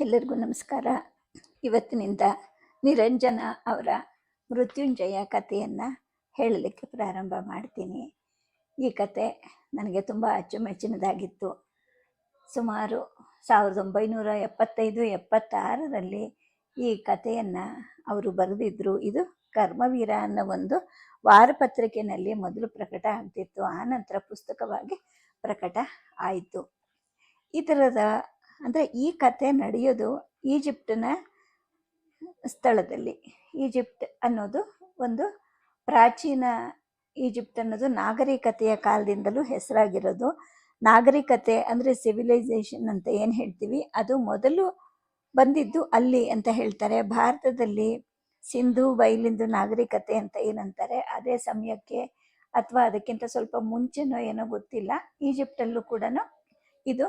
ಎಲ್ಲರಿಗೂ ನಮಸ್ಕಾರ. ಇವತ್ತಿನಿಂದ ನಿರಂಜನ ಅವರ ಮೃತ್ಯುಂಜಯ ಕಥೆಯನ್ನು ಹೇಳಲಿಕ್ಕೆ ಪ್ರಾರಂಭ ಮಾಡ್ತೀನಿ. ಈ ಕತೆ ನನಗೆ ತುಂಬ ಅಚ್ಚುಮೆಚ್ಚಿನದಾಗಿತ್ತು. ಸುಮಾರು ಸಾವಿರದ ಒಂಬೈನೂರ ಎಪ್ಪತ್ತೈದು ಎಪ್ಪತ್ತಾರರಲ್ಲಿ ಈ ಕಥೆಯನ್ನು ಅವರು ಬರೆದಿದ್ದರು ಇದು ಕರ್ಮವೀರ ಅನ್ನೋ ಒಂದು ವಾರಪತ್ರಿಕೆಯಲ್ಲಿ ಮೊದಲು ಪ್ರಕಟ ಆಗ್ತಿತ್ತು. ಆನಂತರ ಪುಸ್ತಕವಾಗಿ ಪ್ರಕಟ ಆಯಿತು. ಇದರದ ಅಂದರೆ ಈ ಕತೆ ನಡೆಯೋದು ಈಜಿಪ್ಟಿನ ಸ್ಥಳದಲ್ಲಿ. ಈಜಿಪ್ಟ್ ಅನ್ನೋದು ಒಂದು ಪ್ರಾಚೀನ ಈಜಿಪ್ಟ್ ಅನ್ನೋದು ನಾಗರಿಕತೆಯ ಕಾಲದಿಂದಲೂ ಹೆಸರಾಗಿರೋದು. ನಾಗರಿಕತೆ ಅಂದರೆ ಸಿವಿಲೈಸೇಷನ್ ಅಂತ ಏನು ಹೇಳ್ತೀವಿ? ಅದು ಮೊದಲು ಬಂದಿದ್ದು ಅಲ್ಲಿ ಅಂತ ಹೇಳ್ತಾರೆ. ಭಾರತದಲ್ಲಿ ಸಿಂಧು, ಬೈಲಿಂದು ನಾಗರಿಕತೆ ಅಂತ ಏನಂತಾರೆ. ಅದೇ ಸಮಯಕ್ಕೆ ಅಥವಾ ಅದಕ್ಕಿಂತ ಸ್ವಲ್ಪ ಮುಂಚೆನೋ ಏನೋ ಗೊತ್ತಿಲ್ಲ. ಈಜಿಪ್ಟಲ್ಲೂ ಕೂಡ ಇದು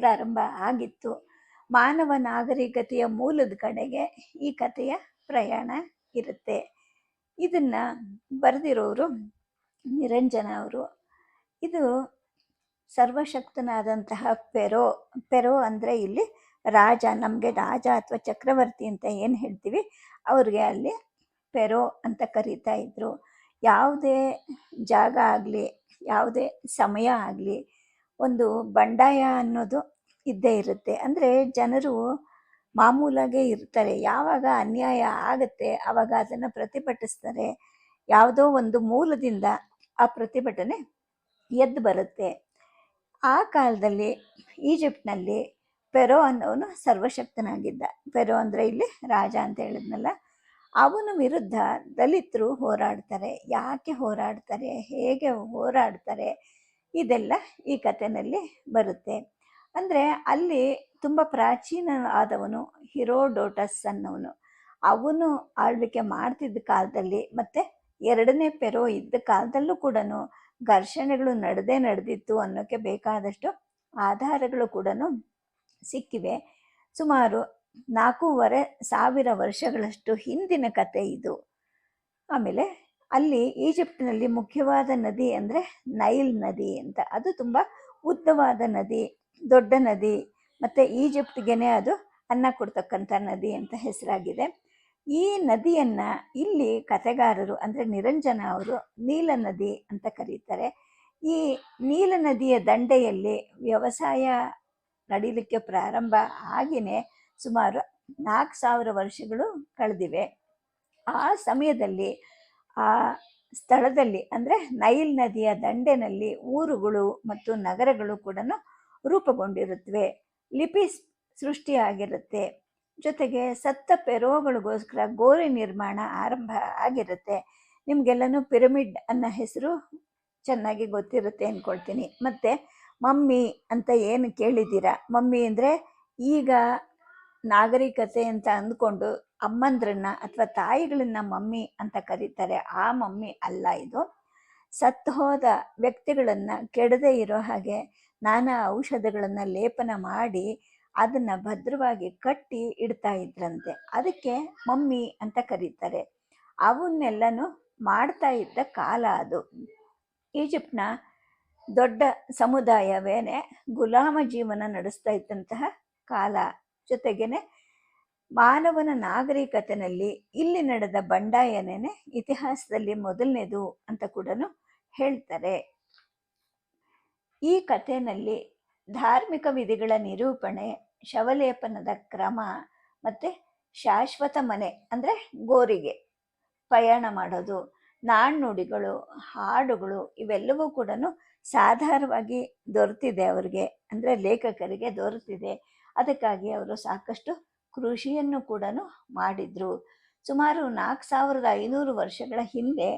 ಪ್ರಾರಂಭ ಆಗಿತ್ತು. ಮಾನವ ನಾಗರಿಕತೆಯ ಮೂಲದ ಕಡೆಗೆ ಈ ಕಥೆಯ ಪ್ರಯಾಣ ಇರುತ್ತೆ. ಇದನ್ನ ಬರೆದಿರೋರು ನಿರಂಜನ ಅವರು. ಇದು ಸರ್ವಶಕ್ತನಾದಂತಹ ಪೆರೋ ಪೆರೋ ಅಂದರೆ ಇಲ್ಲಿ ರಾಜ, ನಮಗೆ ರಾಜ ಅಥವಾ ಚಕ್ರವರ್ತಿ ಅಂತ ಏನು ಹೇಳ್ತೀವಿ, ಅವ್ರಿಗೆ ಅಲ್ಲಿ ಪೆರೋ ಅಂತ ಕರೀತಾ ಇದ್ರು. ಯಾವುದೇ ಜಾಗ ಆಗಲಿ, ಯಾವುದೇ ಸಮಯ ಆಗಲಿ, ಒಂದು ಬಂಡಾಯ ಅನ್ನೋದು ಇದ್ದೇ ಇರುತ್ತೆ. ಅಂದರೆ ಜನರು ಮಾಮೂಲಾಗೆ ಇರ್ತಾರೆ. ಯಾವಾಗ ಅನ್ಯಾಯ ಆಗುತ್ತೆ ಆವಾಗ ಅದನ್ನು ಪ್ರತಿಭಟಿಸ್ತಾರೆ. ಯಾವುದೋ ಒಂದು ಮೂಲದಿಂದ ಆ ಪ್ರತಿಭಟನೆ ಎದ್ದು ಬರುತ್ತೆ. ಆ ಕಾಲದಲ್ಲಿ ಈಜಿಪ್ಟ್ನಲ್ಲಿ ಪೆರೋ ಅನ್ನೋನು ಸರ್ವಶಕ್ತನಾಗಿದ್ದ. ಪೆರೋ ಅಂದರೆ ಇಲ್ಲಿ ರಾಜ ಅಂತ ಹೇಳಿದ್ನಲ್ಲ, ಅವನ ವಿರುದ್ಧ ದಲಿತರು ಹೋರಾಡ್ತಾರೆ. ಯಾಕೆ ಹೋರಾಡ್ತಾರೆ? ಹೇಗೆ ಹೋರಾಡ್ತಾರೆ? ಇದೆಲ್ಲ ಈ ಕಥೆನಲ್ಲಿ ಬರುತ್ತೆ. ಅಂದರೆ ಅಲ್ಲಿ ತುಂಬ ಪ್ರಾಚೀನ ಆದವನು ಹಿರೋಡೋಟಸ್ ಅನ್ನೋನು ಅವನು ಆಳ್ವಿಕೆ ಮಾಡ್ತಿದ್ದ ಕಾಲದಲ್ಲಿ ಮತ್ತು ಎರಡನೇ ಪೆರೋ ಇದ್ದ ಕಾಲದಲ್ಲೂ ಕೂಡ ಘರ್ಷಣೆಗಳು ನಡೆದೇ ನಡೆದಿತ್ತು ಅನ್ನೋಕ್ಕೆ ಬೇಕಾದಷ್ಟು ಆಧಾರಗಳು ಕೂಡ ಸಿಕ್ಕಿವೆ. ಸುಮಾರು ನಾಲ್ಕೂವರೆ ಸಾವಿರ ವರ್ಷಗಳಷ್ಟು ಹಿಂದಿನ ಕತೆ ಇದು. ಆಮೇಲೆ ಅಲ್ಲಿ ಈಜಿಪ್ಟಿನಲ್ಲಿ ಮುಖ್ಯವಾದ ನದಿ ಅಂದರೆ ನೈಲ್ ನದಿ ಅಂತ. ಅದು ತುಂಬ ಉದ್ದವಾದ ನದಿ. ದೊಡ್ಡ ನದಿ, ಮತ್ತು ಈಜಿಪ್ಟ್ಗೆ ಅದು ಅನ್ನ ಕೊಡ್ತಕ್ಕಂಥ ನದಿ ಅಂತ ಹೆಸರಾಗಿದೆ. ಈ ನದಿಯನ್ನು ಇಲ್ಲಿ ಕತೆಗಾರರು ಅಂದರೆ ನಿರಂಜನ ಅವರು ನೀಲ ನದಿ ಅಂತ ಕರೀತಾರೆ. ಈ ನೀಲ ನದಿಯ ದಂಡೆಯಲ್ಲಿ ವ್ಯವಸಾಯ ನಡೀಲಿಕ್ಕೆ ಪ್ರಾರಂಭ ಆಗಿನೇ ಸುಮಾರು ನಾಲ್ಕು ಸಾವಿರ ವರ್ಷಗಳು ಕಳೆದಿವೆ. ಆ ಸಮಯದಲ್ಲಿ ಆ ಸ್ಥಳದಲ್ಲಿ ಅಂದರೆ ನೈಲ್ ನದಿಯ ದಂಡೆನಲ್ಲಿ ಊರುಗಳು ಮತ್ತು ನಗರಗಳು ಕೂಡ ರೂಪುಗೊಂಡಿರುತ್ತವೆ. ಲಿಪಿ ಸೃಷ್ಟಿಯಾಗಿರುತ್ತೆ. ಜೊತೆಗೆ ಸತ್ತ ಪೆರೋಗಳಿಗೋಸ್ಕರ ಗೋರಿ ನಿರ್ಮಾಣ ಆರಂಭ ಆಗಿರುತ್ತೆ. ನಿಮಗೆಲ್ಲನೂ ಪಿರಮಿಡ್ ಅನ್ನೋ ಹೆಸರು ಚೆನ್ನಾಗಿ ಗೊತ್ತಿರುತ್ತೆ ಅಂದ್ಕೊಳ್ತೀನಿ ಮತ್ತು ಮಮ್ಮಿ ಅಂತ ಏನು ಕೇಳಿದ್ದೀರಾ? ಮಮ್ಮಿ ಅಂದರೆ ಈಗ ನಾಗರಿಕತೆ ಅಂತ ಅಂದ್ಕೊಂಡು ಅಮ್ಮಂದ್ರನ್ನ ಅಥವಾ ತಾಯಿಗಳನ್ನ ಮಮ್ಮಿ ಅಂತ ಕರೀತಾರೆ. ಆ ಮಮ್ಮಿ ಅಲ್ಲ ಇದು. ಸತ್ತು ಹೋದ ವ್ಯಕ್ತಿಗಳನ್ನು ಕೆಡದೆ ಇರೋ ಹಾಗೆ ನಾನಾ ಔಷಧಗಳನ್ನು ಲೇಪನ ಮಾಡಿ ಅದನ್ನು ಭದ್ರವಾಗಿ ಕಟ್ಟಿ ಇಡ್ತಾ ಇದ್ರಂತೆ. ಅದಕ್ಕೆ ಮಮ್ಮಿ ಅಂತ ಕರೀತಾರೆ. ಅವನ್ನೆಲ್ಲನೂ ಮಾಡ್ತಾ ಇದ್ದ ಕಾಲ ಅದು. ಈಜಿಪ್ಟ್ನ ದೊಡ್ಡ ಸಮುದಾಯವೇನೆ ಗುಲಾಮ ಜೀವನ ನಡೆಸ್ತಾ ಇದ್ದಂತಹ ಕಾಲ. ಜೊತೆಗೇನೆ ಮಾನವನ ನಾಗರಿಕತೆಯಲ್ಲಿ ಇಲ್ಲಿ ನಡೆದ ಬಂಡಾಯನೇನೆ ಇತಿಹಾಸದಲ್ಲಿ ಮೊದಲನೇದು ಅಂತ ಕೂಡ ಹೇಳ್ತಾರೆ. ಈ ಕಥೆನಲ್ಲಿ ಧಾರ್ಮಿಕ ವಿಧಿಗಳ ನಿರೂಪಣೆ, ಶವಲೇಪನದ ಕ್ರಮ ಮತ್ತು ಶಾಶ್ವತ ಮನೆ ಅಂದರೆ ಗೋರಿಗೆ ಪಯಣ ಮಾಡೋದು, ನಾಣ್ಣುಡಿಗಳು, ಹಾಡುಗಳು ಇವೆಲ್ಲವೂ ಕೂಡ ಸಾಧಾರವಾಗಿ ದೊರೆತಿದೆ ಅವರಿಗೆ ಅಂದರೆ ಲೇಖಕರಿಗೆ ದೊರೆತಿದೆ. ಅದಕ್ಕಾಗಿ ಅವರು ಸಾಕಷ್ಟು ಕೃಷಿಯನ್ನು ಕೂಡ ಮಾಡಿದ್ರು. ಸುಮಾರು ನಾಲ್ಕು ಸಾವಿರದ ಐನೂರು ವರ್ಷಗಳ ಹಿಂದೆ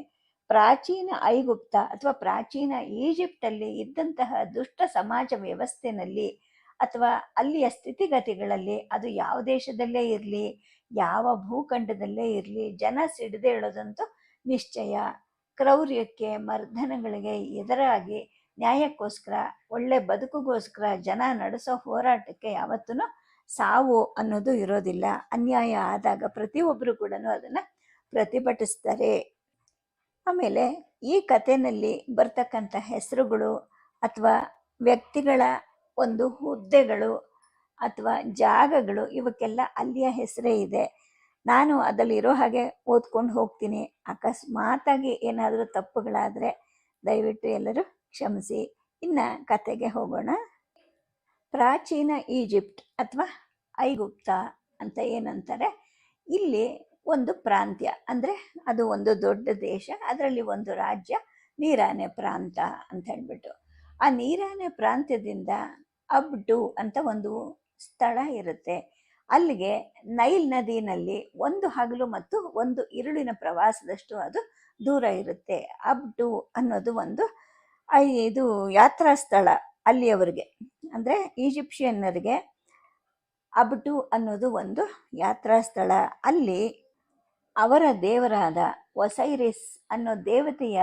ಪ್ರಾಚೀನ ಐಗುಪ್ತ ಅಥವಾ ಪ್ರಾಚೀನ ಈಜಿಪ್ಟಲ್ಲಿ ಇದ್ದಂತಹ ದುಷ್ಟ ಸಮಾಜ ವ್ಯವಸ್ಥೆನಲ್ಲಿ ಅಥವಾ ಅಲ್ಲಿಯ ಸ್ಥಿತಿಗತಿಗಳಲ್ಲಿ ಅದು ಯಾವ ದೇಶದಲ್ಲೇ ಇರಲಿ, ಯಾವ ಭೂಖಂಡದಲ್ಲೇ ಇರಲಿ, ಜನ ಸಿಡಿದೇಳೋದಂತೂ ನಿಶ್ಚಯ. ಕ್ರೌರ್ಯಕ್ಕೆ ಮರ್ಧನಗಳಿಗೆ ಎದುರಾಗಿ ನ್ಯಾಯಕ್ಕೋಸ್ಕರ, ಒಳ್ಳೆ ಬದುಕುಗೋಸ್ಕರ ಜನ ನಡೆಸೋ ಹೋರಾಟಕ್ಕೆ ಯಾವತ್ತೂ ಸಾವು ಅನ್ನೋದು ಇರೋದಿಲ್ಲ. ಅನ್ಯಾಯ ಆದಾಗ ಪ್ರತಿಯೊಬ್ಬರು ಕೂಡ ಅದನ್ನು ಪ್ರತಿಭಟಿಸ್ತಾರೆ. ಆಮೇಲೆ ಈ ಕಥೆನಲ್ಲಿ ಬರ್ತಕ್ಕಂಥ ಹೆಸರುಗಳು ಅಥವಾ ವ್ಯಕ್ತಿಗಳ ಒಂದು ಹುದ್ದೆಗಳು ಅಥವಾ ಜಾಗಗಳು ಇವಕ್ಕೆಲ್ಲ ಅಲ್ಲಿಯ ಹೆಸರೇ ಇದೆ. ನಾನು ಅದಲ್ಲಿರೋ ಹಾಗೆ ಓದ್ಕೊಂಡು ಹೋಗ್ತೀನಿ. ಅಕಸ್ಮಾತಾಗಿ ಏನಾದರೂ ತಪ್ಪುಗಳಾದರೆ ದಯವಿಟ್ಟು ಎಲ್ಲರೂ ಕ್ಷಮಿಸಿ. ಇನ್ನು ಕತೆಗೆ ಹೋಗೋಣ. ಪ್ರಾಚೀನ ಈಜಿಪ್ಟ್ ಅಥವಾ ಐಗುಪ್ತ ಅಂತ ಏನಂತಾರೆ. ಇಲ್ಲಿ ಒಂದು ಪ್ರಾಂತ್ಯ, ಅಂದರೆ ಅದು ಒಂದು ದೊಡ್ಡ ದೇಶ, ಅದರಲ್ಲಿ ಒಂದು ರಾಜ್ಯ, ನೀರಾನೆ ಪ್ರಾಂತ ಅಂತ ಹೇಳ್ಬಿಟ್ಟು. ಆ ನೀರಾನೆ ಪ್ರಾಂತ್ಯದಿಂದ ಅಬ್ಡು ಅಂತ ಒಂದು ಸ್ಥಳ ಇರುತ್ತೆ. ಅಲ್ಲಿಗೆ ನೈಲ್ ನದಿನಲ್ಲಿ ಒಂದು ಹಗಲು ಮತ್ತು ಒಂದು ಇರುಳಿನ ಪ್ರವಾಸದಷ್ಟು ಅದು ದೂರ ಇರುತ್ತೆ. ಅಬ್ಡು ಅನ್ನೋದು ಒಂದು ಇದು ಯಾತ್ರಾ ಸ್ಥಳ ಅಲ್ಲಿಯವರಿಗೆ. ಅಂದರೆ ಈಜಿಪ್ಷಿಯನ್ನರಿಗೆ ಅಬ್ಟು ಅನ್ನೋದು ಒಂದು ಯಾತ್ರಾ ಸ್ಥಳ. ಅಲ್ಲಿ ಅವರ ದೇವರಾದ ಒಸೈರಿಸ್ ಅನ್ನೋ ದೇವತೆಯ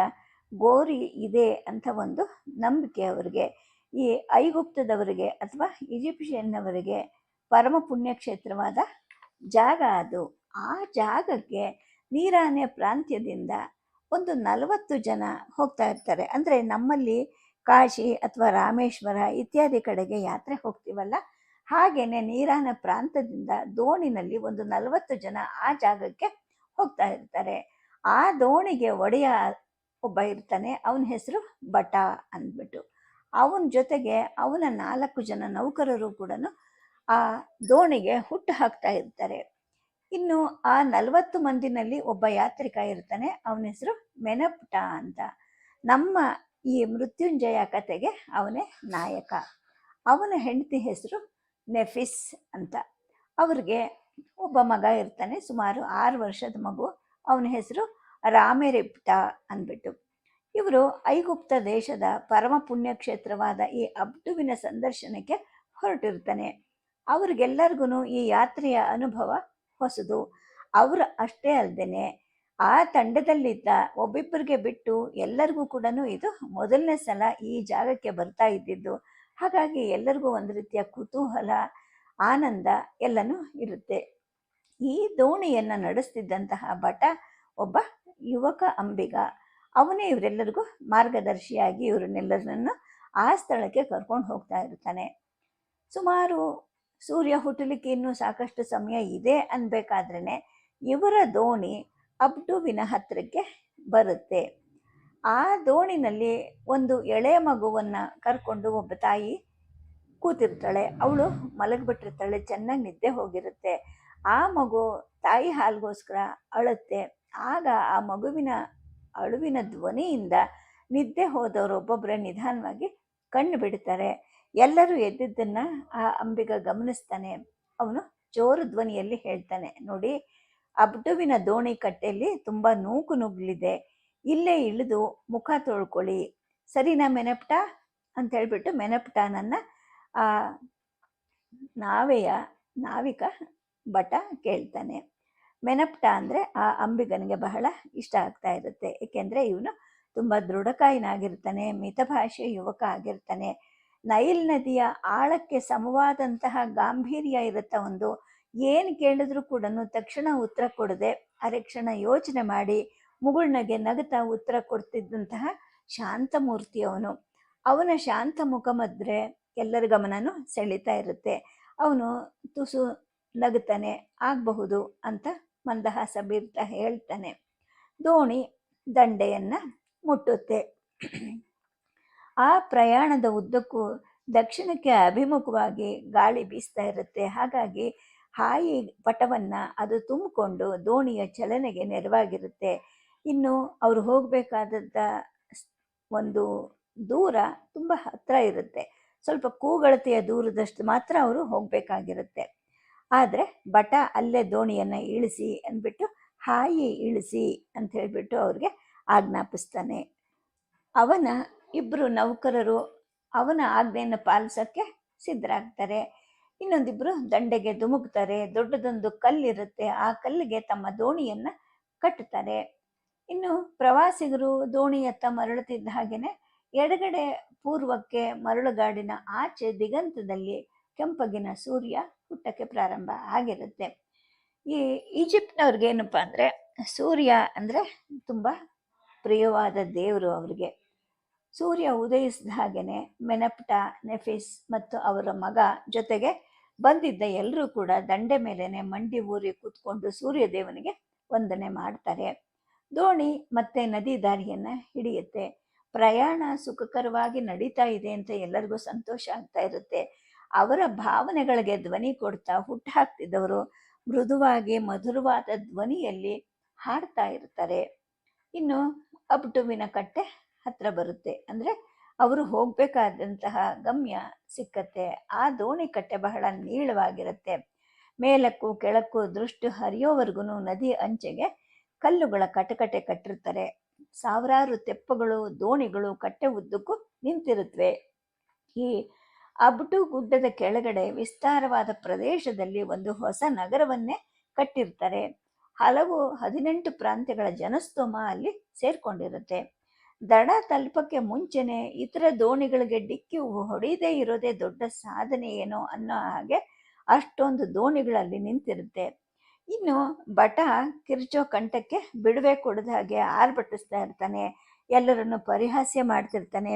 ಗೋರಿ ಇದೆ ಅಂತ ಒಂದು ನಂಬಿಕೆ ಅವರಿಗೆ. ಈ ಐಗುಪ್ತದವರಿಗೆ ಅಥವಾ ಈಜಿಪ್ಷಿಯನ್ನವರಿಗೆ ಪರಮ ಪುಣ್ಯಕ್ಷೇತ್ರವಾದ ಜಾಗ ಅದು. ಆ ಜಾಗಕ್ಕೆ ನೀರಾನೆ ಪ್ರಾಂತ್ಯದಿಂದ ಒಂದು ನಲವತ್ತು ಜನ ಹೋಗ್ತಾ ಇರ್ತಾರೆ. ಅಂದರೆ ನಮ್ಮಲ್ಲಿ ಕಾಶಿ ಅಥವಾ ರಾಮೇಶ್ವರ ಇತ್ಯಾದಿ ಕಡೆಗೆ ಯಾತ್ರೆ ಹೋಗ್ತೀವಲ್ಲ? ಹಾಗೆಯೇ ನೀರಾನ ಪ್ರಾಂತದಿಂದ ದೋಣಿನಲ್ಲಿ ಒಂದು ನಲವತ್ತು ಜನ ಆ ಜಾಗಕ್ಕೆ ಹೋಗ್ತಾ ಇರ್ತಾರೆ. ಆ ದೋಣಿಗೆ ಒಡೆಯ ಒಬ್ಬ ಇರ್ತಾನೆ, ಅವನ ಹೆಸರು ಬಟ ಅಂದ್ಬಿಟ್ಟು. ಅವನ ಜೊತೆಗೆ ಅವನ ನಾಲ್ಕು ಜನ ನೌಕರರು ಕೂಡ ಆ ದೋಣಿಗೆ ಹುಟ್ಟು ಹಾಕ್ತಾ ಇರ್ತಾರೆ. ಇನ್ನು ಆ ನಲವತ್ತು ಮಂದಿನಲ್ಲಿ ಒಬ್ಬ ಯಾತ್ರಿಕ ಇರ್ತಾನೆ, ಅವನ ಹೆಸರು ಮೆನಪುಟ ಅಂತ. ನಮ್ಮ ಈ ಮೃತ್ಯುಂಜಯ ಕತೆಗೆ ಅವನೇ ನಾಯಕ. ಅವನ ಹೆಂಡತಿ ಹೆಸರು ನೆಫಿಸ್ ಅಂತ. ಅವ್ರಿಗೆ ಒಬ್ಬ ಮಗ ಇರ್ತಾನೆ, ಸುಮಾರು ಆರು ವರ್ಷದ ಮಗು. ಅವನ ಹೆಸರು ರಾಮೆರಿಪ್ಟ ಅಂದ್ಬಿಟ್ಟು. ಇವರು ಐಗುಪ್ತ ದೇಶದ ಪರಮ ಪುಣ್ಯಕ್ಷೇತ್ರವಾದ ಈ ಅಬ್ಡುವಿನ ಸಂದರ್ಶನಕ್ಕೆ ಹೊರಟಿರ್ತಾನೆ. ಅವ್ರಿಗೆಲ್ಲರಿಗೂ ಈ ಯಾತ್ರೆಯ ಅನುಭವ ಹೊಸದು. ಅವರು ಅಷ್ಟೇ ಅಲ್ಲದೇನೆ ಆ ತಂಡದಲ್ಲಿದ್ದ ಒಬ್ಬಿಬ್ಬರಿಗೆ ಬಿಟ್ಟು ಎಲ್ಲರಿಗೂ ಕೂಡ ಇದು ಮೊದಲನೇ ಸಲ ಈ ಜಾಗಕ್ಕೆ ಬರ್ತಾ ಇದ್ದಿದ್ದು. ಹಾಗಾಗಿ ಎಲ್ಲರಿಗೂ ಒಂದು ರೀತಿಯ ಕುತೂಹಲ ಆನಂದ ಎಲ್ಲನೂ ಇರುತ್ತೆ. ಈ ದೋಣಿಯನ್ನು ನಡೆಸ್ತಿದ್ದಂತಹ ಭಟ ಒಬ್ಬ ಯುವಕ ಅಂಬಿಗ. ಅವನೇ ಇವರೆಲ್ಲರಿಗೂ ಮಾರ್ಗದರ್ಶಿಯಾಗಿ ಇವರನ್ನೆಲ್ಲರನ್ನು ಆ ಸ್ಥಳಕ್ಕೆ ಕರ್ಕೊಂಡು ಹೋಗ್ತಾ ಇರ್ತಾನೆ. ಸುಮಾರು ಸೂರ್ಯ ಹುಟ್ಟಲಿಕ್ಕೆ ಇನ್ನೂ ಸಾಕಷ್ಟು ಸಮಯ ಇದೆ ಅನ್ಬೇಕಾದ್ರೇ ಇವರ ದೋಣಿ ಅಬ್ಡುವಿನ ಹತ್ತಿರಕ್ಕೆ ಬರುತ್ತೆ. ಆ ದೋಣಿನಲ್ಲಿ ಒಂದು ಎಳೆ ಮಗುವನ್ನು ಕರ್ಕೊಂಡು ಒಬ್ಬ ತಾಯಿ ಕೂತಿರ್ತಾಳೆ. ಅವಳು ಮಲಗಿಬಿಟ್ಟಿರ್ತಾಳೆ. ಚೆನ್ನಾಗಿ ನಿದ್ದೆ ಹೋಗಿರುತ್ತೆ. ಆ ಮಗು ತಾಯಿ ಹಾಲಿಗೋಸ್ಕರ ಅಳುತ್ತೆ. ಆಗ ಆ ಮಗುವಿನ ಅಳುವಿನ ಧ್ವನಿಯಿಂದ ನಿದ್ದೆ ಹೋದವರು ಒಬ್ಬೊಬ್ಬರೇ ನಿಧಾನವಾಗಿ ಕಣ್ಣು ಬಿಡ್ತಾರೆ. ಎಲ್ಲರೂ ಎದ್ದಿದ್ದನ್ನ ಆ ಅಂಬಿಗ ಗಮನಿಸ್ತಾನೆ. ಅವನು ಜೋರು ಧ್ವನಿಯಲ್ಲಿ ಹೇಳ್ತಾನೆ, ನೋಡಿ ಅಬ್ಡುವಿನ ದೋಣಿ ಕಟ್ಟೆಯಲ್ಲಿ ತುಂಬ ನೂಕು ನುಗ್ಲಿದೆ. ಇಲ್ಲೇ ಇಳಿದು ಮುಖ ತೊಳ್ಕೊಳ್ಳಿ. ಸರಿನಾ ಮೆನಪ್ಟ? ಅಂತ ಹೇಳ್ಬಿಟ್ಟು ಮೆನಪ್ಟನನ್ನ ಆ, ನಾವೆಯ ನಾವಿಕ ಭಟ ಕೇಳ್ತಾನೆ. ಮೆನಪ್ಟ ಅಂದರೆ ಆ ಅಂಬಿಗನಿಗೆ ಬಹಳ ಇಷ್ಟ ಆಗ್ತಾ ಇರುತ್ತೆ. ಏಕೆಂದರೆ ಇವನು ತುಂಬ ದೃಢಕಾಯನಾಗಿರ್ತಾನೆ, ಮಿತಭಾಷೆ ಯುವಕ ಆಗಿರ್ತಾನೆ. ನೈಲ್ ನದಿಯ ಆಳಕ್ಕೆ ಸಮವಾದಂತಹ ಗಾಂಭೀರ್ಯ ಇರುತ್ತೆ ಒಂದು ಏನು ಕೇಳಿದ್ರು ಕೂಡ ತಕ್ಷಣ ಉತ್ತರ ಕೊಡದೆ ಅರೆಕ್ಷಣ ಯೋಚನೆ ಮಾಡಿ ಮುಗುಳ್ನಗೆ ನಗುತ್ತಾ ಉತ್ತರ ಕೊಡ್ತಿದ್ದಂತಹ ಶಾಂತಮೂರ್ತಿಯವನು ಅವನು. ಅವನ ಶಾಂತ ಮುಖಮದ್ರೆ ಎಲ್ಲರ ಗಮನನೂ ಸೆಳೀತಾ ಇರುತ್ತೆ. ಅವನು ತುಸು ನಗುತ್ತಾನೆ, ಆಗಬಹುದು ಅಂತ ಮಂದಹಾಸ ಬೀರ್ತಾ ಹೇಳ್ತಾನೆ. ದೋಣಿ ದಂಡೆಯನ್ನು ಮುಟ್ಟುತ್ತೆ. ಆ ಪ್ರಯಾಣದ ಉದ್ದಕ್ಕೂ ದಕ್ಷಿಣಕ್ಕೆ ಅಭಿಮುಖವಾಗಿ ಗಾಳಿ ಬೀಸ್ತಾ ಇರುತ್ತೆ. ಹಾಗಾಗಿ ಹಾಯಿ ಪಟವನ್ನು ಅದು ತುಂಬಿಕೊಂಡು ದೋಣಿಯ ಚಲನೆಗೆ ನೆರವಾಗಿರುತ್ತೆ. ಇನ್ನು ಅವರು ಹೋಗಬೇಕಾದಂಥ ಒಂದು ದೂರ ತುಂಬ ಹತ್ತಿರ ಇರುತ್ತೆ. ಸ್ವಲ್ಪ ಕೂಗಳತೆಯ ದೂರದಷ್ಟು ಮಾತ್ರ ಅವರು ಹೋಗಬೇಕಾಗಿರುತ್ತೆ. ಆದರೆ ಬಟ ಅಲ್ಲೇ ದೋಣಿಯನ್ನು ಇಳಿಸಿ ಅಂದ್ಬಿಟ್ಟು, ಹಾಯಿ ಇಳಿಸಿ ಅಂತ ಹೇಳಿಬಿಟ್ಟು ಅವ್ರಿಗೆ ಆಜ್ಞಾಪಿಸ್ತಾನೆ. ಅವನ ಇಬ್ಬರು ನೌಕರರು ಅವನ ಆಜ್ಞೆಯನ್ನು ಪಾಲಿಸೋಕ್ಕೆ ಸಿದ್ಧರಾಗ್ತಾರೆ. ಇನ್ನೊಂದಿಬ್ಬರು ದಂಡೆಗೆ ಧುಮುಕ್ತಾರೆ, ದೊಡ್ಡದೊಂದು ಕಲ್ಲಿರುತ್ತೆ, ಆ ಕಲ್ಲಿಗೆ ತಮ್ಮ ದೋಣಿಯನ್ನು ಕಟ್ಟುತ್ತಾರೆ. ಇನ್ನು ಪ್ರವಾಸಿಗರು ದೋಣಿಯತ್ತ ಮರಳುತ್ತಿದ್ದ ಹಾಗೆಯೇ ಎಡಗಡೆ ಪೂರ್ವಕ್ಕೆ ಮರಳುಗಾಡಿನ ಆಚೆ ದಿಗಂತದಲ್ಲಿ ಕೆಂಪಗಿನ ಸೂರ್ಯ ಹುಟ್ಟಕ್ಕೆ ಪ್ರಾರಂಭ ಆಗಿರುತ್ತೆ. ಈ ಈಜಿಪ್ಟ್ನವ್ರಿಗೆ ಏನಪ್ಪ ಅಂದರೆ ಸೂರ್ಯ ಅಂದರೆ ತುಂಬ ಪ್ರಿಯವಾದ ದೇವರು ಅವರಿಗೆ. ಸೂರ್ಯ ಉದಯಿಸಿದ ಹಾಗೆಯೇ ಮೆನಪ್ಟ, ನೆಫಿಸ್ ಮತ್ತು ಅವರ ಮಗ ಜೊತೆಗೆ ಬಂದಿದ್ದ ಎಲ್ಲರೂ ಕೂಡ ದಂಡೆ ಮೇಲೇನೆ ಮಂಡಿ ಊರಿ ಕೂತ್ಕೊಂಡು ಸೂರ್ಯ ದೇವನಿಗೆ ವಂದನೆ ಮಾಡ್ತಾರೆ. ದೋಣಿ ಮತ್ತೆ ನದಿ ದಾರಿಯನ್ನು ಹಿಡಿಯುತ್ತೆ. ಪ್ರಯಾಣ ಸುಖಕರವಾಗಿ ನಡೀತಾ ಇದೆ ಅಂತ ಎಲ್ಲರಿಗೂ ಸಂತೋಷ ಆಗ್ತಾ ಇರುತ್ತೆ. ಅವರ ಭಾವನೆಗಳಿಗೆ ಧ್ವನಿ ಕೊಡ್ತಾ ಹುಟ್ಟು ಹಾಕ್ತಿದ್ದವರು ಮೃದುವಾಗಿ ಮಧುರವಾದ ಧ್ವನಿಯಲ್ಲಿ ಹಾಡ್ತಾ ಇರ್ತಾರೆ. ಇನ್ನು ಅಬ್ಟುವಿನ ಕಟ್ಟೆ ಹತ್ರ ಬರುತ್ತೆ. ಅಂದ್ರೆ ಅವರು ಹೋಗ್ಬೇಕಾದಂತಹ ಗಮ್ಯ ಸಿಕ್ಕತ್ತೆ. ಆ ದೋಣಿ ಕಟ್ಟೆ ಬಹಳ ನೀಳವಾಗಿರುತ್ತೆ. ಮೇಲಕ್ಕೂ ಕೆಳಕ್ಕೂ ದೃಷ್ಟಿ ಹರಿಯೋವರೆಗೂ ನದಿ ಅಂಚೆಗೆ ಕಲ್ಲುಗಳ ಕಟಕಟೆ ಕಟ್ಟಿರ್ತಾರೆ. ಸಾವಿರಾರು ತೆಪ್ಪಗಳು, ದೋಣಿಗಳು ಕಟ್ಟೆ ಉದ್ದಕ್ಕೂ ನಿಂತಿರುತ್ತವೆ ಈ ಅಬ್ಟು ಗುಡ್ಡದ ಕೆಳಗಡೆ ವಿಸ್ತಾರವಾದ ಪ್ರದೇಶದಲ್ಲಿ ಒಂದು ಹೊಸ ನಗರವನ್ನೇ ಕಟ್ಟಿರ್ತಾರೆ ಹಲವು ಹದಿನೆಂಟು ಪ್ರಾಂತ್ಯಗಳ ಜನಸ್ತೋಮ ಅಲ್ಲಿ ಸೇರ್ಕೊಂಡಿರುತ್ತೆ. ದಡ ತಲುಪಕ್ಕೆ ಮುಂಚೆನೆ ಇತರ ದೋಣಿಗಳಿಗೆ ಡಿಕ್ಕಿ ಹೊಡೆಯದೇ ಇರೋದೇ ದೊಡ್ಡ ಸಾಧನೆ ಏನೋ ಅನ್ನೋ ಹಾಗೆ ಅಷ್ಟೊಂದು ದೋಣಿಗಳಲ್ಲಿ ನಿಂತಿರುತ್ತೆ. ಇನ್ನು ಬಟ ಕಿರ್ಚೋ ಕಂಠಕ್ಕೆ ಬಿಡುವೆ ಕೊಡದ ಹಾಗೆ ಆರ್ಭಟಿಸ್ತಾ ಇರ್ತಾನೆ. ಎಲ್ಲರನ್ನು ಪರಿಹಾಸ್ಯ ಮಾಡ್ತಿರ್ತಾನೆ.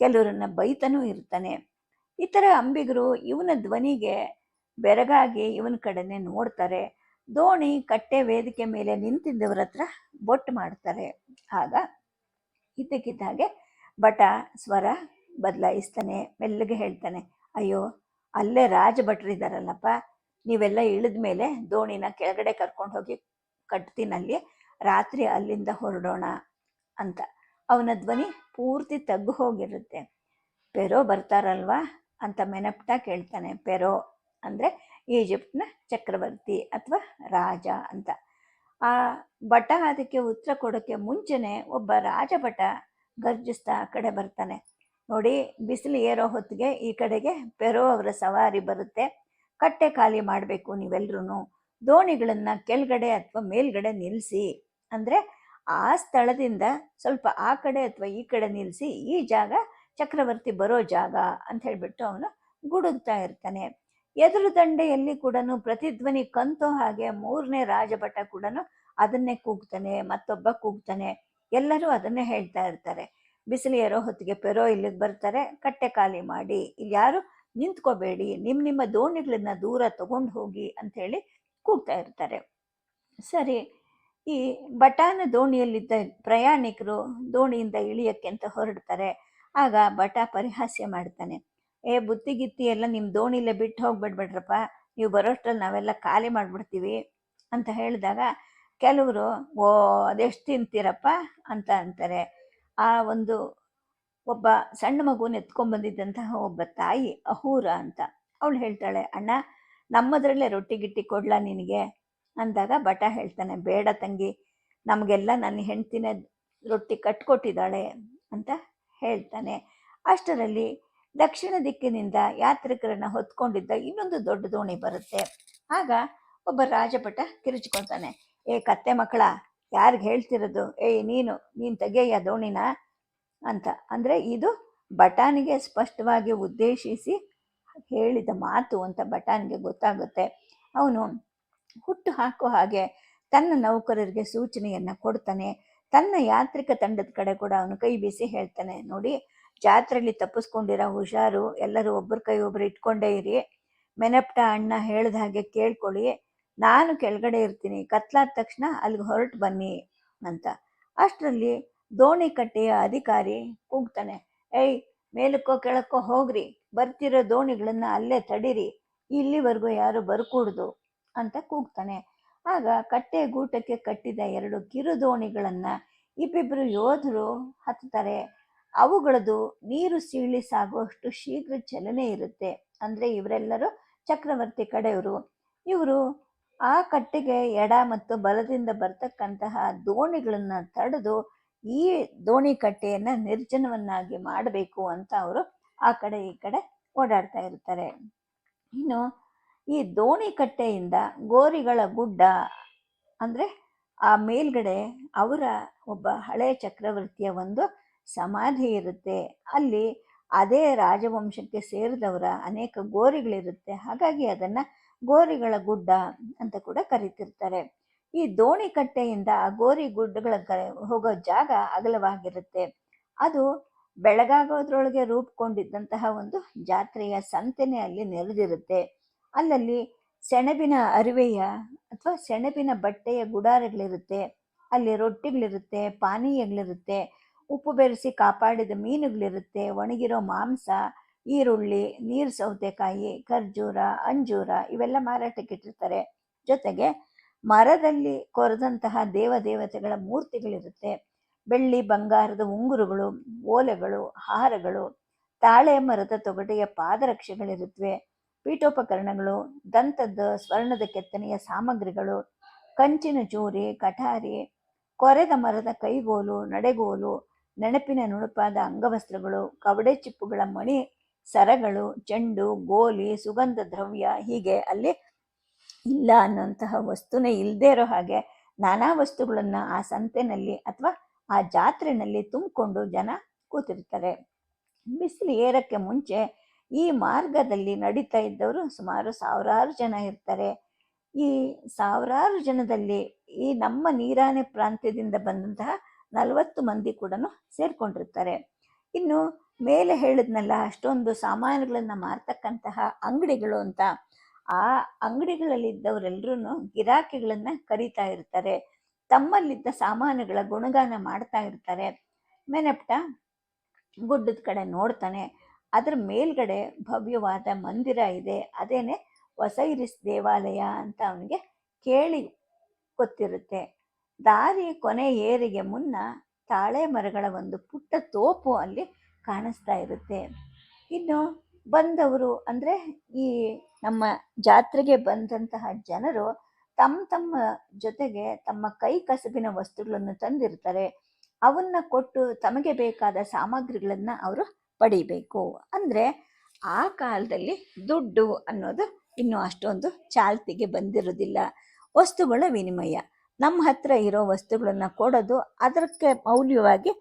ಕೆಲವರನ್ನ ಬೈತನೂ ಇರ್ತಾನೆ. ಇತರ ಅಂಬಿಗರು ಇವನ ಧ್ವನಿಗೆ ಬೆರಗಾಗಿ ಇವನ ಕಡೆನೆ ನೋಡ್ತಾರೆ. ದೋಣಿ ಕಟ್ಟೆ ವೇದಿಕೆ ಮೇಲೆ ನಿಂತಿದ್ದವ್ರ ಹತ್ರ ಬೊಟ್ಟು ಮಾಡ್ತಾರೆ. ಆಗ ಇದ್ದಕ್ಕಿದ್ದ ಹಾಗೆ ಬಟ ಸ್ವರ ಬದಲಾಯಿಸ್ತಾನೆ, ಮೆಲ್ಲಗೆ ಹೇಳ್ತಾನೆ, ಅಯ್ಯೋ, ಅಲ್ಲೇ ರಾಜ ಭಟ್ರಿದಾರಲ್ಲಪ್ಪ ನೀವೆಲ್ಲ ಇಳಿದ ಮೇಲೆ ದೋಣಿನ ಕೆಳಗಡೆ ಕರ್ಕೊಂಡು ಹೋಗಿ ಕಟ್ತಿನಲ್ಲಿ ರಾತ್ರಿ ಅಲ್ಲಿಂದ ಹೊರಡೋಣ ಅಂತ. ಅವನ ಧ್ವನಿ ಪೂರ್ತಿ ತಗ್ಗು ಹೋಗಿರುತ್ತೆ. ಪೆರೋ ಬರ್ತಾರಲ್ವಾ ಅಂತ ಮೆನಪ್ಟ ಕೇಳ್ತಾನೆ. ಪೆರೋ ಅಂದರೆ ಈಜಿಪ್ಟ್ನ ಚಕ್ರವರ್ತಿ ಅಥವಾ ರಾಜ ಅಂತ. ಆ ಭಟ ಅದಕ್ಕೆ ಉತ್ತರ ಕೊಡೋಕ್ಕೆ ಮುಂಚೆನೆ ಒಬ್ಬ ರಾಜಭಟ ಗರ್ಜಿಸ್ತಾ ಆ ಕಡೆ ಬರ್ತಾನೆ. ನೋಡಿ, ಬಿಸಿಲು ಏರೋ ಹೊತ್ತಿಗೆ ಈ ಕಡೆಗೆ ಪೆರೋ ಅವರ ಸವಾರಿ ಬರುತ್ತೆ. ಕಟ್ಟೆ ಖಾಲಿ ಮಾಡಬೇಕು ನೀವೆಲ್ಲರೂ ದೋಣಿಗಳನ್ನು ಕೆಳಗಡೆ ಅಥವಾ ಮೇಲ್ಗಡೆ ನಿಲ್ಲಿಸಿ ಅಂದರೆ ಆ ಸ್ಥಳದಿಂದ ಸ್ವಲ್ಪ ಆ ಕಡೆ ಅಥವಾ ಈ ಕಡೆ ನಿಲ್ಲಿಸಿ ಈ ಜಾಗ ಚಕ್ರವರ್ತಿ ಬರೋ ಜಾಗ ಅಂತ ಹೇಳಿಬಿಟ್ಟು ಅವನು ಗುಡುಗ್ತಾ ಇರ್ತಾನೆ. ಎದುರು ದಂಡೆಯಲ್ಲಿ ಕೂಡ ಪ್ರತಿಧ್ವನಿ ಕಂತೋ ಹಾಗೆ ಮೂರನೇ ರಾಜಭಟ ಕೂಡ ಅದನ್ನೇ ಕೂಗ್ತಾನೆ, ಮತ್ತೊಬ್ಬ ಕೂಗ್ತಾನೆ. ಎಲ್ಲರೂ ಅದನ್ನೇ ಹೇಳ್ತಾ ಇರ್ತಾರೆ. ಬಿಸಿಲು ಹೊತ್ತಿಗೆ ಪೆರೋ ಇಲ್ಲಿಗೆ ಬರ್ತಾರೆ, ಕಟ್ಟೆ ಖಾಲಿ ಮಾಡಿ. ಇಲ್ಲಿ ಯಾರು ನಿಂತ್ಕೋಬೇಡಿ ನಿಮ್ಮ ನಿಮ್ಮ ದೋಣಿಗಳನ್ನ ದೂರ ತಗೊಂಡು ಹೋಗಿ ಅಂಥೇಳಿ ಕೂಗ್ತಾ ಇರ್ತಾರೆ. ಸರಿ, ಈ ಬಟಾನ ದೋಣಿಯಲ್ಲಿದ್ದ ಪ್ರಯಾಣಿಕರು ದೋಣಿಯಿಂದ ಇಳಿಯಕ್ಕೆ ಅಂತ ಹೊರಡ್ತಾರೆ. ಆಗ ಬಟ ಪರಿಹಾಸ್ಯ ಮಾಡ್ತಾನೆ. ಏ, ಬುತ್ತಿಗಿತ್ತಿ ಎಲ್ಲ ನಿಮ್ಮ ದೋಣಿಲೇ ಬಿಟ್ಟು ಹೋಗ್ಬಿಡ್ಬೇಡ್ರಪ್ಪ. ನೀವು ಬರೋಷ್ಟ್ರಲ್ಲಿ ನಾವೆಲ್ಲ ಖಾಲಿ ಮಾಡಿಬಿಡ್ತೀವಿ ಅಂತ ಹೇಳಿದಾಗ ಕೆಲವರು, ಓ, ಅದೆಷ್ಟು ತಿಂತೀರಪ್ಪ? ಅಂತ ಅಂತಾರೆ. ಆ ಒಂದು ಒಬ್ಬ ಸಣ್ಣ ಮಗುನ ಎತ್ಕೊಂಡ್ಬಂದಿದ್ದಂತಹ ಒಬ್ಬ ತಾಯಿ ಅಹೂರ ಅಂತ. ಅವಳು ಹೇಳ್ತಾಳೆ, ಅಣ್ಣ, ನಮ್ಮದ್ರಲ್ಲೇ ರೊಟ್ಟಿ ಗಿಟ್ಟಿ ಕೊಡ್ಲಾ ನಿನಗೆ? ಅಂದಾಗ ಬಟ ಹೇಳ್ತಾನೆ, ಬೇಡ ತಂಗಿ, ನಮಗೆಲ್ಲ ನನ್ನ ಹೆಂಡ್ತಿನೇ ರೊಟ್ಟಿ ಕಟ್ಕೊಟ್ಟಿದ್ದಾಳೆ ಅಂತ ಹೇಳ್ತಾನೆ. ಅಷ್ಟರಲ್ಲಿ ದಕ್ಷಿಣ ದಿಕ್ಕಿನಿಂದ ಯಾತ್ರಿಕರನ್ನ ಹೊತ್ಕೊಂಡಿದ್ದ ಇನ್ನೊಂದು ದೊಡ್ಡ ದೋಣಿ ಬರುತ್ತೆ. ಆಗ ಒಬ್ಬ ರಾಜಭಟ ಕಿರುಚ್ಕೊತಾನೆ ಏ ಕತ್ತೆ ಮಕ್ಕಳ, ಯಾರಿಗೆ ಹೇಳ್ತಿರೋದು? ಏಯ್ ನೀನು ನೀನು ತೆಗೆಯ ದೋಣಿನ ಅಂತ. ಅಂದರೆ ಇದು ಬಟಾನಿಗೆ ಸ್ಪಷ್ಟವಾಗಿ ಉದ್ದೇಶಿಸಿ ಹೇಳಿದ ಮಾತು ಅಂತ ಬಟಾನಿಗೆ ಗೊತ್ತಾಗುತ್ತೆ. ಅವನು ಹುಟ್ಟು ಹಾಕೋ ಹಾಗೆ ತನ್ನ ನೌಕರರಿಗೆ ಸೂಚನೆಯನ್ನು ಕೊಡ್ತಾನೆ. ತನ್ನ ಯಾತ್ರಿಕ ತಂಡದ ಕಡೆ ಕೂಡ ಅವನು ಕೈ ಬೀಸಿ ಹೇಳ್ತಾನೆ, ನೋಡಿ ಜಾತ್ರೆಯಲ್ಲಿ ತಪ್ಪಿಸ್ಕೊಂಡಿರೋ ಹುಷಾರು, ಎಲ್ಲರೂ ಒಬ್ಬರ ಕೈ ಒಬ್ಬರು ಇಟ್ಕೊಂಡೇ ಇರಿ. ಮೆನಪ್ಟ ಅಣ್ಣ ಹೇಳ್ದ ಹಾಗೆ ಕೇಳ್ಕೊಳ್ಳಿ. ನಾನು ಕೆಳಗಡೆ ಇರ್ತೀನಿ. ಕತ್ಲಾದ ತಕ್ಷಣ ಅಲ್ಲಿಗೆ ಹೊರಟು ಬನ್ನಿ ಅಂತ. ಅಷ್ಟರಲ್ಲಿ ದೋಣಿ ಕಟ್ಟೆಯ ಅಧಿಕಾರಿ ಕೂಗ್ತಾನೆ, ಏಯ್ ಮೇಲಕ್ಕೋ ಕೆಳಕ್ಕೋ ಹೋಗ್ರಿ, ಬರ್ತಿರೋ ದೋಣಿಗಳನ್ನು ಅಲ್ಲೇ ತಡೀರಿ, ಇಲ್ಲಿವರೆಗೂ ಯಾರು ಬರ್ಕೂಡ್ದು ಅಂತ ಕೂಗ್ತಾನೆ. ಆಗ ಕಟ್ಟೆ ಗೂಟಕ್ಕೆ ಕಟ್ಟಿದ ಎರಡು ಕಿರು ದೋಣಿಗಳನ್ನು ಇಬ್ಬಿಬ್ಬರು ಯೋಧರು ಹತ್ತಾರೆ ಅವುಗಳದು ನೀರು ಸೀಳಿ ಸಾಗುವಷ್ಟು ಶೀಘ್ರ ಚಲನೆ ಇರುತ್ತೆ. ಅಂದ್ರೆ ಇವರೆಲ್ಲರೂ ಚಕ್ರವರ್ತಿ ಕಡೆಯವರು. ಇವರು ಆ ಕಟ್ಟೆಗೆ ಎಡ ಮತ್ತು ಬಲದಿಂದ ಬರ್ತಕ್ಕಂತಹ ದೋಣಿಗಳನ್ನು ತಡೆದು ಈ ದೋಣಿ ಕಟ್ಟೆಯನ್ನು ನಿರ್ಜನವನ್ನಾಗಿ ಮಾಡಬೇಕು ಅಂತ ಅವರು ಆ ಕಡೆ ಈ ಕಡೆ ಓಡಾಡ್ತಾ ಇರ್ತಾರೆ. ಇನ್ನು ಈ ದೋಣಿ ಕಟ್ಟೆಯಿಂದ ಗೋರಿಗಳ ಗುಡ್ಡ ಅಂದ್ರೆ ಆ ಮೇಲ್ಗಡೆ ಅವರ ಒಬ್ಬ ಹಳೆಯ ಚಕ್ರವರ್ತಿಯ ಒಂದು ಸಮಾಧಿ ಇರುತ್ತೆ. ಅಲ್ಲಿ ಅದೇ ರಾಜವಂಶಕ್ಕೆ ಸೇರಿದವರ ಅನೇಕ ಗೋರಿಗಳಿರುತ್ತೆ. ಹಾಗಾಗಿ ಅದನ್ನ ಗೋರಿಗಳ ಗುಡ್ಡ ಅಂತ ಕೂಡ ಕರಿತಿರ್ತಾರೆ. ಈ ದೋಣಿ ಕಟ್ಟೆಯಿಂದ ಗೋರಿ ಗುಡ್ಡಗಳ ಹೋಗೋ ಜಾಗ ಅಗಲವಾಗಿರುತ್ತೆ. ಅದು ಬೆಳಗಾಗೋದ್ರೊಳಗೆ ರೂಪುಗೊಂಡಿದ್ದಂತಹ ಒಂದು ಜಾತ್ರೆಯ ಸಂತೆನೆ ಅಲ್ಲಿ ನೆರೆದಿರುತ್ತೆ. ಅಲ್ಲಲ್ಲಿ ಸೆಣಬಿನ ಅರಿವೆಯ ಅಥವಾ ಸೆಣಬಿನ ಬಟ್ಟೆಯ ಗುಡಾರಗಳಿರುತ್ತೆ. ಅಲ್ಲಿ ರೊಟ್ಟಿಗಳಿರುತ್ತೆ, ಪಾನೀಯಗಳಿರುತ್ತೆ, ಉಪ್ಪು ಬೆರೆಸಿ ಕಾಪಾಡಿದ ಮೀನುಗಳಿರುತ್ತೆ, ಒಣಗಿರೋ ಮಾಂಸ, ಈರುಳ್ಳಿ, ನೀರು ಸೌತೆಕಾಯಿ, ಖರ್ಜೂರ, ಅಂಜೂರ ಇವೆಲ್ಲ ಮಾರಾಟಕ್ಕೆ ಇಟ್ಟಿರ್ತಾರೆ ಜೊತೆಗೆ ಮರದಲ್ಲಿ ಕೊರೆದಂತಹ ದೇವದೇವತೆಗಳ ಮೂರ್ತಿಗಳಿರುತ್ತೆ. ಬೆಳ್ಳಿ, ಬಂಗಾರದ ಉಂಗುರುಗಳು, ಓಲೆಗಳು, ಹಾರಗಳು, ತಾಳೆ ಮರದ ತೊಗಟೆಯ ಪಾದರಕ್ಷೆಗಳಿರುತ್ತವೆ ಪೀಠೋಪಕರಣಗಳು, ದಂತದ ಸ್ವರ್ಣದ ಕೆತ್ತನೆಯ ಸಾಮಗ್ರಿಗಳು, ಕಂಚಿನ ಚೂರಿ ಕಠಾರಿ, ಕೊರೆದ ಮರದ ಕೈಗೋಲು, ನಡೆಗೋಲು, ನೆನಪಿನ ನುಣುಪಾದ ಅಂಗವಸ್ತ್ರಗಳು, ಕವಡೆ ಚಿಪ್ಪುಗಳ ಮಣಿ, ಸರಗಳು, ಚೆಂಡು, ಗೋಲಿ, ಸುಗಂಧ ದ್ರವ್ಯ ಹೀಗೆ ಅಲ್ಲಿ ಇಲ್ಲ ಅನ್ನುವಂತಹ ವಸ್ತುನೇ ಇಲ್ಲದೇ ಇರೋ ಹಾಗೆ ನಾನಾ ವಸ್ತುಗಳನ್ನು ಆ ಸಂತೆನಲ್ಲಿ ಅಥವಾ ಆ ಜಾತ್ರೆನಲ್ಲಿ ತುಂಬಿಕೊಂಡು ಜನ ಕೂತಿರ್ತಾರೆ. ಬಿಸಿಲು ಏರಕ್ಕೆ ಮುಂಚೆ ಈ ಮಾರ್ಗದಲ್ಲಿ ನಡೀತಾ ಇದ್ದವರು ಸುಮಾರು ಸಾವಿರಾರು ಜನ ಇರ್ತಾರೆ. ಈ ಸಾವಿರಾರು ಜನದಲ್ಲಿ ಈ ನಮ್ಮ ನೀರಾನೆ ಪ್ರಾಂತ್ಯದಿಂದ ಬಂದಂತಹ ನಲವತ್ತು ಮಂದಿ ಕೂಡ ಸೇರ್ಕೊಂಡಿರ್ತಾರೆ. ಇನ್ನು ಮೇಲೆ ಹೇಳಿದ್ನಲ್ಲ ಅಷ್ಟೊಂದು ಸಾಮಾನುಗಳನ್ನು ಮಾರ್ತಕ್ಕಂತಹ ಅಂಗಡಿಗಳು ಅಂತ. ಆ ಅಂಗಡಿಗಳಲ್ಲಿದ್ದವರೆಲ್ಲರೂ ಗಿರಾಕಿಗಳನ್ನ ಕರೀತಾ ಇರ್ತಾರೆ. ತಮ್ಮಲ್ಲಿದ್ದ ಸಾಮಾನುಗಳ ಗುಣಗಾನ ಮಾಡ್ತಾ ಇರ್ತಾರೆ. ಮೆನಪ್ಟ ಗುಡ್ಡದ ಕಡೆ ನೋಡ್ತಾನೆ. ಅದರ ಮೇಲ್ಗಡೆ ಭವ್ಯವಾದ ಮಂದಿರ ಇದೆ. ಅದೇನೆ ವಸೈರಿಸ್ ದೇವಾಲಯ ಅಂತ ಅವನಿಗೆ ಕೇಳಿ ಗೊತ್ತಿರುತ್ತೆ. ದಾರಿ ಕೊನೆ ಏರಿಗೆ ಮುನ್ನ ತಾಳೆ ಮರಗಳ ಒಂದು ಪುಟ್ಟ ತೋಪು ಅಲ್ಲಿ ಕಾಣಿಸ್ತಾ ಇರುತ್ತೆ. ಇನ್ನು ಬಂದವರು ಅಂದರೆ ಈ ನಮ್ಮ ಜಾತ್ರೆಗೆ ಬಂದಂತಹ ಜನರು ತಮ್ಮ ತಮ್ಮ ಜೊತೆಗೆ ತಮ್ಮ ಕೈ ಕಸಬಿನ ವಸ್ತುಗಳನ್ನು ತಂದಿರ್ತಾರೆ. ಅವನ್ನ ಕೊಟ್ಟು ತಮಗೆ ಬೇಕಾದ ಸಾಮಗ್ರಿಗಳನ್ನು ಅವರು ಪಡಿಬೇಕು. ಅಂದರೆ ಆ ಕಾಲದಲ್ಲಿ ದುಡ್ಡು ಅನ್ನೋದು ಇನ್ನೂ ಅಷ್ಟೊಂದು ಚಾಲ್ತಿಗೆ ಬಂದಿರೋದಿಲ್ಲ. ವಸ್ತುಗಳ ವಿನಿಮಯ. ನಮ್ಮ ಹತ್ರ ಇರೋ ವಸ್ತುಗಳನ್ನು ಕೊಡೋದು ಅದಕ್ಕೆ ಮೌಲ್ಯವಾಗಿ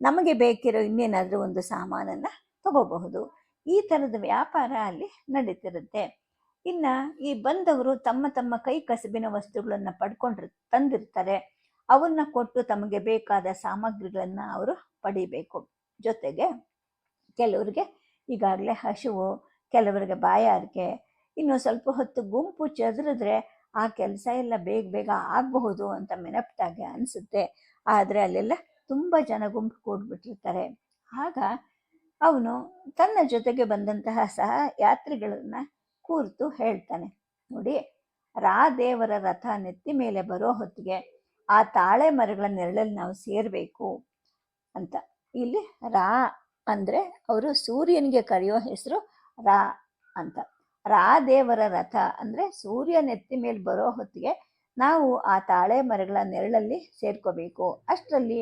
ನಮಗೆ ಬೇಕಿರೋ ಇನ್ನೇನಾದರೂ ಒಂದು ಸಾಮಾನನ್ನು ತಗೋಬಹುದು. ಈ ಥರದ ವ್ಯಾಪಾರ ಅಲ್ಲಿ ನಡೀತಿರುತ್ತೆ. ಇನ್ನು ಈ ಬಂದವರು ತಮ್ಮ ತಮ್ಮ ಕೈ ಕಸಬಿನ ವಸ್ತುಗಳನ್ನು ಪಡ್ಕೊಂಡಿರ್, ತಂದಿರ್ತಾರೆ. ಅವನ್ನ ಕೊಟ್ಟು ತಮಗೆ ಬೇಕಾದ ಸಾಮಗ್ರಿಗಳನ್ನು ಅವರು ಪಡಿಬೇಕು. ಜೊತೆಗೆ ಕೆಲವರಿಗೆ ಈಗಾಗಲೇ ಹಸಿವು, ಕೆಲವರಿಗೆ ಬಾಯಾರಿಕೆ, ಇನ್ನು ಸ್ವಲ್ಪ ಹೊತ್ತು ಗುಂಪು ಚದುರಿದ್ರೆ ಆ ಕೆಲಸ ಎಲ್ಲ ಬೇಗ ಬೇಗ ಆಗಬಹುದು ಅಂತ ಮೆನಪ್ಟಾಗೆ ಅನಿಸುತ್ತೆ. ಆದರೆ ಅಲ್ಲೆಲ್ಲ ತುಂಬ ಜನ ಗುಂಪು ಕೂಡ್ಬಿಟ್ಟಿರ್ತಾರೆ. ಆಗ ಅವನು ತನ್ನ ಜೊತೆಗೆ ಬಂದಂತಹ ಸಹ ಯಾತ್ರಿಗಳನ್ನ ಕೂರ್ತು ಹೇಳ್ತಾನೆ. ನೋಡಿ ರಾ ದೇವರ ರಥ ನೆತ್ತಿ ಮೇಲೆ ಬರೋ ಹೊತ್ತಿಗೆ ಆ ತಾಳೆ ಮರಗಳ ನೆರಳಲ್ಲಿ ನಾವು ಸೇರಬೇಕು ಅಂತ. ಇಲ್ಲಿ ರಾ ಅಂದರೆ ಅವರು ಸೂರ್ಯನಿಗೆ ಕರೆಯೋ ಹೆಸರು ರಾ ಅಂತ. ರಾ ದೇವರ ರಥ ಅಂದರೆ ಸೂರ್ಯ ನೆತ್ತಿ ಮೇಲೆ ಬರೋ ಹೊತ್ತಿಗೆ ನಾವು ಆ ತಾಳೆ ಮರಗಳ ನೆರಳಲ್ಲಿ ಸೇರ್ಕೋಬೇಕು. ಅಷ್ಟರಲ್ಲಿ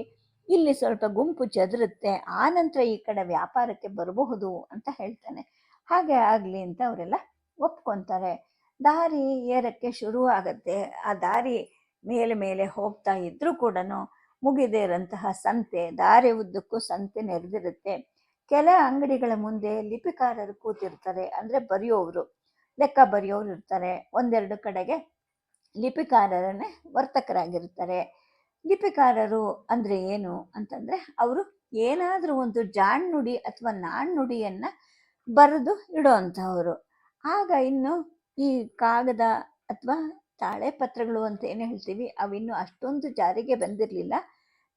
ಇಲ್ಲಿ ಸ್ವಲ್ಪ ಗುಂಪು ಚದುರುತ್ತೆ, ಆ ನಂತರ ಈ ಕಡೆ ವ್ಯಾಪಾರಕ್ಕೆ ಬರಬಹುದು ಅಂತ ಹೇಳ್ತಾನೆ. ಹಾಗೆ ಆಗಲಿ ಅಂತ ಅವರೆಲ್ಲ ಒಪ್ಕೊತಾರೆ. ದಾರಿ ಏರಕ್ಕೆ ಶುರು ಆಗತ್ತೆ ಆ ದಾರಿ ಮೇಲೆ ಮೇಲೆ ಹೋಗ್ತಾ ಇದ್ರೂ ಕೂಡ ಮುಗಿದೇ ಇರೋಂತಹ ಸಂತೆ, ದಾರಿ ಉದ್ದಕ್ಕೂ ಸಂತೆ ನೆರೆದಿರುತ್ತೆ. ಕೆಲ ಅಂಗಡಿಗಳ ಮುಂದೆ ಲಿಪಿಕಾರರು ಕೂತಿರ್ತಾರೆ. ಅಂದರೆ ಬರೆಯೋರು ಲೆಕ್ಕ ಬರೆಯೋರು ಇರ್ತಾರೆ. ಒಂದೆರಡು ಕಡೆಗೆ ಲಿಪಿಕಾರರನ್ನೇ ವರ್ತಕರಾಗಿರ್ತಾರೆ. ಲಿಪಿಕಾರರು ಅಂದರೆ ಏನು ಅಂತಂದರೆ ಅವರು ಏನಾದರೂ ಒಂದು ಜಾಣ್ನುಡಿ ಅಥವಾ ನಾಣ್ಣುಡಿಯನ್ನು ಬರೆದು ಇಡೋ ಅಂಥವರು ಆಗ ಇನ್ನು ಈ ಕಾಗದ ಅಥವಾ ತಾಳೆ ಪತ್ರಗಳು ಅಂತ ಏನು ಹೇಳ್ತೀವಿ ಅವಿನ್ನೂ ಅಷ್ಟೊಂದು ಜಾರಿಗೆ ಬಂದಿರಲಿಲ್ಲ.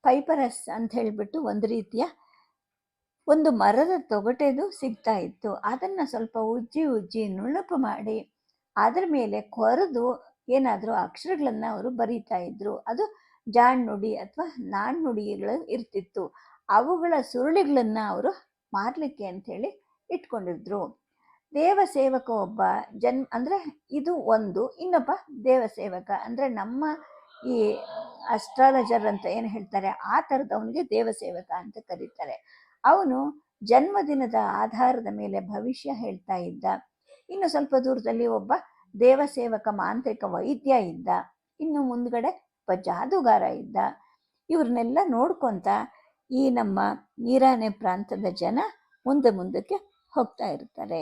ಪೈಪರಸ್ ಅಂತ ಹೇಳಿಬಿಟ್ಟು ಒಂದು ರೀತಿಯ ಒಂದು ಮರದ ತೊಗಟೆದು ಸಿಗ್ತಾ ಇತ್ತು. ಅದನ್ನು ಸ್ವಲ್ಪ ಉಜ್ಜಿ ಉಜ್ಜಿ ನುಣುಪು ಮಾಡಿ ಅದರ ಮೇಲೆ ಕೊರೆದು ಏನಾದರೂ ಅಕ್ಷರಗಳನ್ನು ಅವರು ಬರೀತಾ ಇದ್ರು. ಅದು ಜಾಣ್ನುಡಿ ಅಥವಾ ನಾಣ್ಣುಡಿಗಳು ಇರ್ತಿತ್ತು. ಅವುಗಳ ಸುರುಳಿಗಳನ್ನು ಅವರು ಮಾರಲಿಕ್ಕೆ ಅಂಥೇಳಿ ಇಟ್ಕೊಂಡಿದ್ರು. ದೇವಸೇವಕ ಒಬ್ಬ ಜನ್, ಅಂದರೆ ಇದು ಒಂದು. ಇನ್ನೊಬ್ಬ ದೇವಸೇವಕ, ಅಂದರೆ ನಮ್ಮ ಈ ಅಸ್ಟ್ರಾಲಜರ್ ಅಂತ ಏನು ಹೇಳ್ತಾರೆ, ಆ ಥರದವನಿಗೆ ದೇವಸೇವಕ ಅಂತ ಕರೀತಾರೆ. ಅವನು ಜನ್ಮದಿನದ ಆಧಾರದ ಮೇಲೆ ಭವಿಷ್ಯ ಹೇಳ್ತಾ ಇದ್ದ. ಇನ್ನು ಸ್ವಲ್ಪ ದೂರದಲ್ಲಿ ಒಬ್ಬ ದೇವ ಸೇವಕ ಮಾಂತ್ರಿಕ ವೈದ್ಯ ಇದ್ದ. ಇನ್ನು ಮುಂದ್ಗಡೆ ಒಬ್ಬ ಜಾದೂಗಾರ ಇದ್ದ. ಇವ್ರನ್ನೆಲ್ಲ ನೋಡ್ಕೊತ ಈ ನಮ್ಮ ನೀರಾನೆ ಪ್ರಾಂತದ ಜನ ಮುಂದೆ ಮುಂದಕ್ಕೆ ಹೋಗ್ತಾ ಇರ್ತಾರೆ.